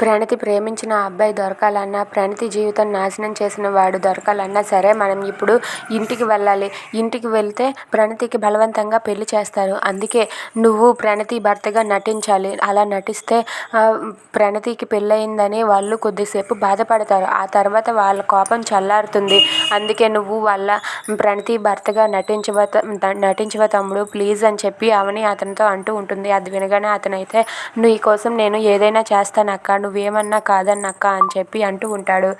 ప్రణతి ప్రేమించిన అబ్బాయి దొరకాలన్నా ప్రణతి జీవితం నాశనం చేసిన వాడు దొరకాలన్నా సరే మనం ఇప్పుడు ఇంటికి వెళ్ళాలి. ఇంటికి వెళ్తే ప్రణతికి బలవంతంగా పెళ్ళి చేస్తారు. అందుకే నువ్వు ప్రణతి భర్తగా నటించాలి. అలా నటిస్తే ప్రణతికి పెళ్ళయిందని వాళ్ళు కొద్దిసేపు బాధపడతారు. ఆ తర్వాత వాళ్ళ కోపం చల్లారుతుంది. అందుకే నువ్వు వాళ్ళ ప్రణతి భర్తగా నటించవ నటించవ తమ్ముడు ప్లీజ్ అని చెప్పి అవని అతనితో అంటూ ఉంటుంది. అది వినగానే అతనైతే నీ కోసం నేను ఏదైనా చేస్తాను చేస్తానక్క నువ్వేమన్నా కాదన్నక్కా అని చెప్పి అంటూ ఉంటాడు.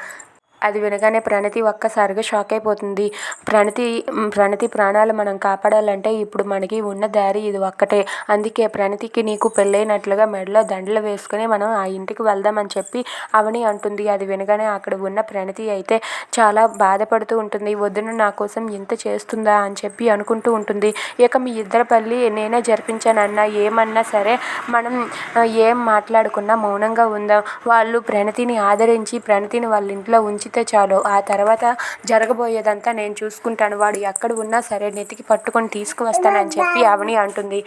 అది వినగానే ప్రణతి ఒక్కసారిగా షాక్ అయిపోతుంది. ప్రణతి ప్రణతి ప్రాణాలు మనం కాపాడాలంటే ఇప్పుడు మనకి ఉన్న దారి ఇది ఒక్కటే. అందుకే ప్రణతికి నీకు పెళ్ళైనట్లుగా మెడలో దండలు వేసుకుని మనం ఆ ఇంటికి వెళ్దామని చెప్పి అవని అంటుంది. అది వినగానే అక్కడ ఉన్న ప్రణతి అయితే చాలా బాధపడుతూ ఉంటుంది. వద్దున నా కోసం ఇంత చేస్తుందా? అని చెప్పి అనుకుంటూ ఉంటుంది. ఇక మీ ఇద్దరి పల్లి నేనే జరిపించానన్నా ఏమన్నా సరే మనం ఏం మాట్లాడుకున్నా మౌనంగా ఉందాం. వాళ్ళు ప్రణతిని ఆదరించి ప్రణతిని వాళ్ళ ఇంట్లో ఉంచి ఉంచితే చాలు. ఆ తర్వాత జరగబోయేదంతా నేను చూసుకుంటాను. వాడు ఎక్కడ ఉన్నా సరే నెతికి పట్టుకొని తీసుకువస్తానని చెప్పి అవని అంటుంది.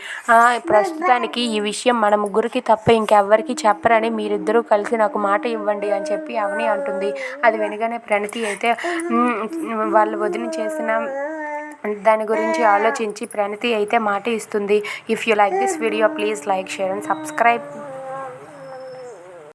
ప్రస్తుతానికి ఈ విషయం మన ముగ్గురికి తప్ప ఇంకెవ్వరికి చెప్పరని మీరిద్దరూ కలిసి నాకు మాట ఇవ్వండి అని చెప్పి అవని అంటుంది. అది వినగానే ప్రణతి అయితే వాళ్ళు వదిలి చేసిన దాని గురించి ఆలోచించి ప్రణతి అయితే మాట ఇస్తుంది. If you like this video please like share and subscribe